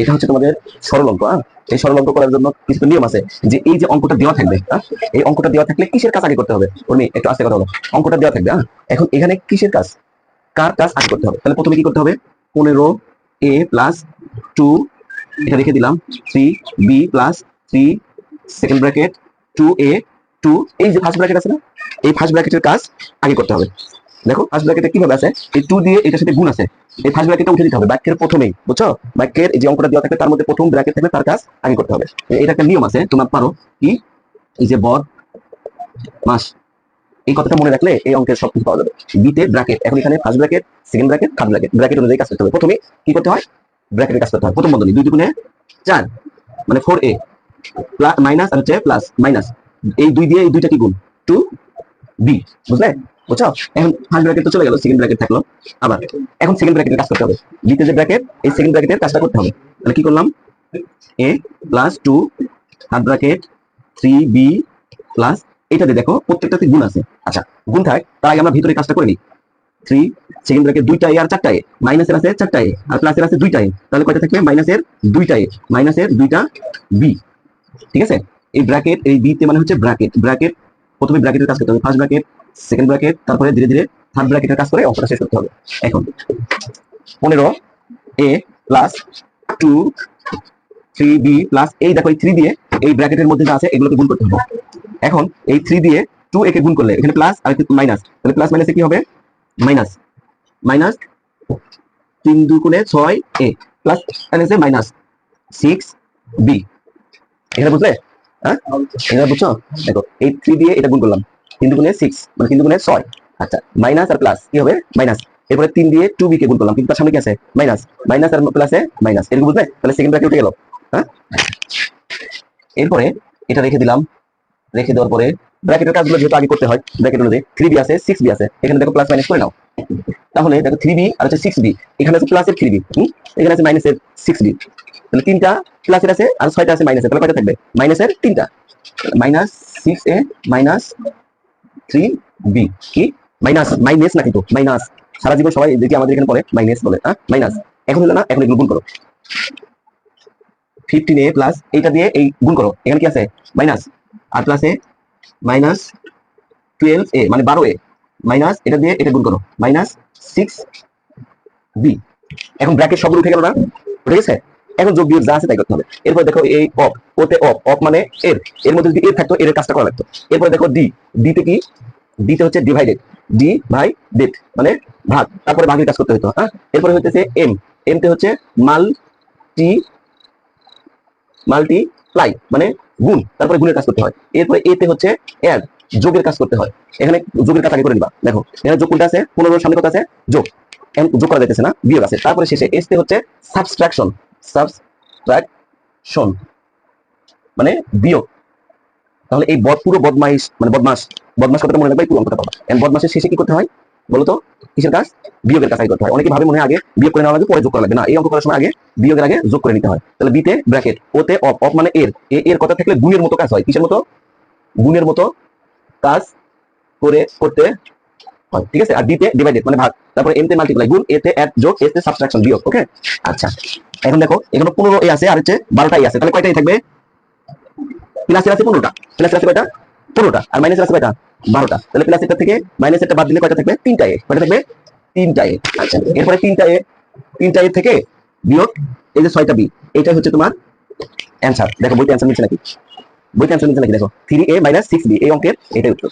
এটা হচ্ছে তোমাদের সরল অঙ্ক হ্যাঁ এই সরল অঙ্ক করার জন্য কিছু নিয়ম আছে যে এই যে অঙ্কটা দেওয়া থাকবে হ্যাঁ এই অঙ্কটা দেওয়া থাকলে কিসের কাজ আগে করতে হবে? একটু আস্তে কথা হলো অঙ্কটা দেওয়া থাকবে হ্যাঁ এখন এখানে কিসের কাজ? কার কাজ আগে করতে হবে? তাহলে প্রথমে কি করতে হবে? পনেরো এ প্লাস টু এটা রেখে দিলাম three B plus three second bracket two A two এই যে ফার্স্ট ব্র্যাকেট আছে না? এই ফার্স্ট ব্র্যাকেটের কাজ আগে করতে হবে। দেখো ফার্স্ট ব্র্যাকেটে কীভাবে আছে? এই টু দিয়ে এটার সাথে গুণ আছে। এই ফার্স্ট ব্র্যাকেটটা উঠে দিতে হবে, বাক্যের প্রথমেই, বুঝছ? বাক্যের যে অঙ্কটা দেওয়া থাকে তার মধ্যে প্রথম ব্র্যাকেট থাকবে, তার কাজ আগে করতে হবে। এটা একটা নিয়ম আছে, তোমরা পারো কি? এই যে বর, মাস, এই কথাটা মনে রাখলে এই অঙ্কের সব কিছু পাওয়া যাবে। বিতে ব্র্যাকেট এখন এখানে first bracket second bracket third bracket bracket অনুযায়ী কাজ করতে হবে। প্রথমে কি করতে হয়? ব্র্যাকেটের কাজ করতে হয়। প্রথম বন্ধনী, দুই দুগুণে চার মানে ফোর এ মাইনাস আর হচ্ছে প্লাস মাইনাস এই দুই দিয়ে এই দুইটা কি গুণ? টু বি বুঝলে? বুঝছ? এখন ফার্স্ট ব্র্যাকেট তো চলে গেল সেকেন্ড ব্র্যাকেট থাকল। আবার এখন সেকেন্ড ব্র্যাকেটের কাজ করতে হবে। বিতে যে ব্র্যাকেট এই সেকেন্ড ব্র্যাকেটের কাজটা করতে হবে। তাহলে কি করলাম? A plus two third bracket three B plus এটাতে দেখো প্রত্যেকটাতে গুণ আছে। আচ্ছা গুণ থাক, তার আগে আমরা ভিতরে কাজটা করে নিই। থ্রি সেকেন্ড ব্র্যাকেট দুইটা এ আর চারটা এ মাইনাসের আছে চারটা এ আর প্লাসের আছে দুইটা এ তাহলে কয়টা থাকবে? মাইনাসের দুইটা এ মাইনাসের দুইটা বি ঠিক আছে? এই ব্র্যাকেট এই বিতে মানে হচ্ছে ব্র্যাকেট ব্র্যাকেট প্রথমে ব্র্যাকেটের কাজ করতে হবে। ফার্স্ট ব্র্যাকেট সেকেন্ড ব্র্যাকেট তারপরে ধীরে ধীরে থার্ড ব্র্যাকেটের কাজ করে অঙ্কটা শেষ করতে হবে। এখন পনেরো A plus two three B plus এই দেখো এই থ্রি দিয়ে এই ব্র্যাকেটের মধ্যে যা আছে, এগুলোকে গুণ করতে হবে। এখন এই থ্রি দিয়ে টু একে গুণ করলে, এখানে প্লাস আর মাইনাস তাহলে প্লাস মাইনাসে কি হবে? মাইনাস মাইনাস তিন দুগুণে ছয় এ প্লাস মাইনাসে মাইনাস সিক্স বি এখানে বুঝলে? হ্যাঁ? এখানে বুঝছ? দেখো, এই থ্রি দিয়ে এটা গুণ করলাম। তিন সিক্স মানে ছয়। আচ্ছা মাইনাস আর প্লাস কি হবে? মাইনাস এরপরে তিন দিয়ে টু গুণ করলাম, কিন্তু তার সামনে কি আছে? মাইনাস মাইনাস আর প্লাসে মাইনাস এরকম তাহলে সেকেন্ড ব্র্যাকেট উঠে গেল। হ্যাঁ? এরপরে এটা রেখে দিলাম। রেখে দেওয়ার পরে ব্র্যাকেটের কাজগুলো যেহেতু আগে করতে হয় ব্র্যাকেট অনুযায়ী থ্রি বি আছে সিক্স বি আছে। এখানে দেখো প্লাস মাইনাস করে নাও। তাহলে দেখো থ্রি বি আর হচ্ছে সিক্স বি এখানে আছে প্লাসের থ্রি বি এখানে আছে মাইনাসের সিক্স বি তাহলে তিনটা প্লাসের আছে, আর ছয়টা আছে মাইনাসের তাহলে কয়টা থাকবে? মাইনাসের তিনটা। Minus six A minus three B কি মাইনাস মাইনাস না কিন্তু মাইনাস সারা জীবন সবাই যেটি আমাদের এখানে পড়ে মাইনাস বলে হ্যাঁ? মাইনাস এখন হলো না, এখন এগুলো গুণ করো। ফিফটিন এ প্লাস এইটা দিয়ে এই গুণ করো। এখানে কি আছে? মাইনাস আর প্লাসে মাইনাস টুয়েলভ এ মানে বারো এ মাইনাস এটা দিয়ে এটা গুণ করো। মাইনাস সিক্স বি এখন ব্র্যাকেট সবগুলো উঠে গেল না? উঠে গেছে? এখন যোগ বিয়োগ যা আছে তাই করতে হবে। এরপর দেখো এই অফ, ওতে অফ অফ মানে এর। এর মধ্যে যদি এর থাকতো, এর কাজটা করা লাগতো। এরপর দেখো ডি ডিতে কি? ডিতে হচ্ছে ডিভাইডেড ডি বাই ডেট মানে ভাগ। তারপরে ভাগের কাজ করতে হতো হ্যাঁ? এরপরে হচ্ছে এম এম তে হচ্ছে মাল্টি মাল্টিপ্লাই মানে গুণ। তারপরে গুণের কাজ করতে হয়। এরপরে এতে হচ্ছে অ্যাড যোগের কাজ করতে হয়। এখানে যোগের কাজ আগে করে নিবা। দেখো, এখানে যোগ কোনটা আছে? পনেরো সামনে কত আছে? যোগ। যোগ করা যাইতেছে না, বিয়োগ আছে। তারপরে শেষে এসতে হচ্ছে সাবস্ট্রাকশন সাবস্ট্রাকশন মানে বিয়োগ। তাহলে এই বদ পুরো মানে বদমাস বদমাস কথাটা মনে রাখবে পুরো অঙ্কটা পাবা এখন বদমাসের শেষে কি করতে হয়? বলতো, কিসের কাজ? বিয়োগের কাজ করতে হয়। অনেকে ভাবে মনে আগে বিয়োগ করে নেওয়া পরে যোগ করা লাগে না, এই অঙ্ক করার সময় আগে বিয়োগের আগে যোগ করে নিতে হয়। তাহলে বিতে ব্র্যাকেট ওতে অফ অফ মানে এর। এর কথা থাকলে গুণের মতো কাজ হয়। কিসের মতো? গুণের মতো কাজ করে, করতে হয়। ঠিক আছে? আর ডিতে ডিভাইডেড মানে ভাগ। তারপরে এম তে মাল্টিপ্লাই গুণ এতে অ্যাড যোগ এস তে সাবট্রাকশন বিয়োগ। ওকে আচ্ছা। এখন দেখো, এখানে পনেরো এ আছে আর হচ্ছে বারোটা এ আছে। তাহলে কয়টাই থাকবে? প্লাসের আছে পনেরোটা। প্লাসের আছে কয়টা? পনেরোটা। আর মাইনাসের আছে কয়টা? বারোটা। তাহলে প্লাস এটা থেকে মাইনাস এটা বাদ দিলে কয়টা থাকবে? তিনটা এ। কয়টা থাকবে? তিনটা এ। আচ্ছা এরপরে তিনটা এ তিনটা এ থেকে বিয়োগ এই যে ছয়টা বি এটাই হচ্ছে তোমার অ্যান্সার দেখো, বইতে অ্যান্সার নিচ্ছে নাকি? বইতে অ্যান্সার নিচ্ছে নাকি? দেখো three A minus six B, এই অঙ্কের এটাই উত্তর।